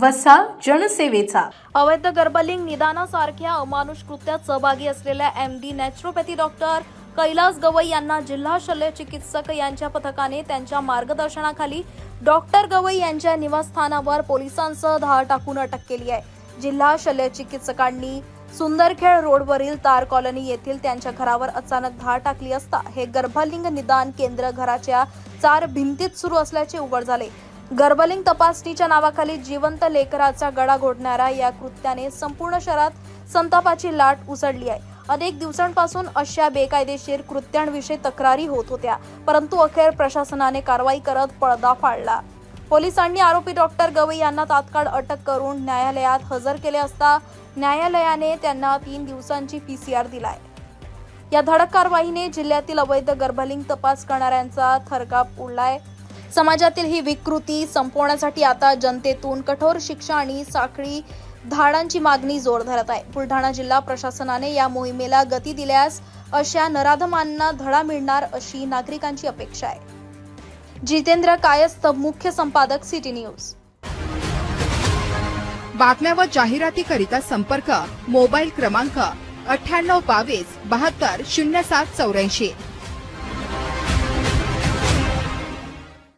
वसा जनसेवेचा. अवैध गर्भलिंग निदानासारख्या अमानुष कृत्यात सहभागी असलेल्या M D naturopathy doctor Kailas Gawai यांना जिल्हा शल्य चिकित्सक यांच्या पथकाने त्यांच्या मार्गदर्शनाखाली डॉक्टर गवई यांच्या निवासस्थानावर पोलिसांसह धाड टाकून अटक केली आहे. जिल्हा शल्य चिकित्सकांनी सुंदरखेड रोडवरील तार कॉलनी येथील त्यांच्या घरावर अचानक धाड टाकली असता हे गर्भलिंग निदान केंद्र घराच्या चार भिंतीत सुरू असल्याचे उघड झाले. गर्भलिंग तपासणीच्या नावाखाली जिवंत लेकराचा गळा घोडणाऱ्या या कृत्याने संपूर्ण शहरात संतापाची लाट उसळली आहे. अनेक दिवसांपासून अशा बेकायदेशीर कृत्यांविषयी तक्रारी होत होत्या परंतु अखेर प्रशासनाने कारवाई करत पडदा फाडला. पोलिसांनी आरोपी डॉक्टर गवई यांना तात्काळ अटक करून न्यायालयात हजर केले असता न्यायालयाने त्यांना तीन दिवसांची पीसीआर दिलाय. या धडक कारवाईने जिल्ह्यातील अवैध गर्भलिंग तपास करणाऱ्यांचा थरकाप उडलाय. समाजातील ही विकृती संपवण्यासाठी आता जनतेतून कठोर शिक्षा आणि साखळी धाडांची मागणी जोर धरत आहे. बुलढाणा जिल्हा प्रशासनाने या मोहिमेला गती दिल्यास अशा नराधमांना धडा मिळणार अशी नागरिकांची अपेक्षा आहे. जितेंद्र कायस्थ मुख्य संपादक सिटी न्यूज. बातम्या व जाहिरातीकरिता संपर्क मोबाईल क्रमांक अठ्ठ्याण्णव बावीस बहात्तर शून्य सात चौऱ्याऐंशी.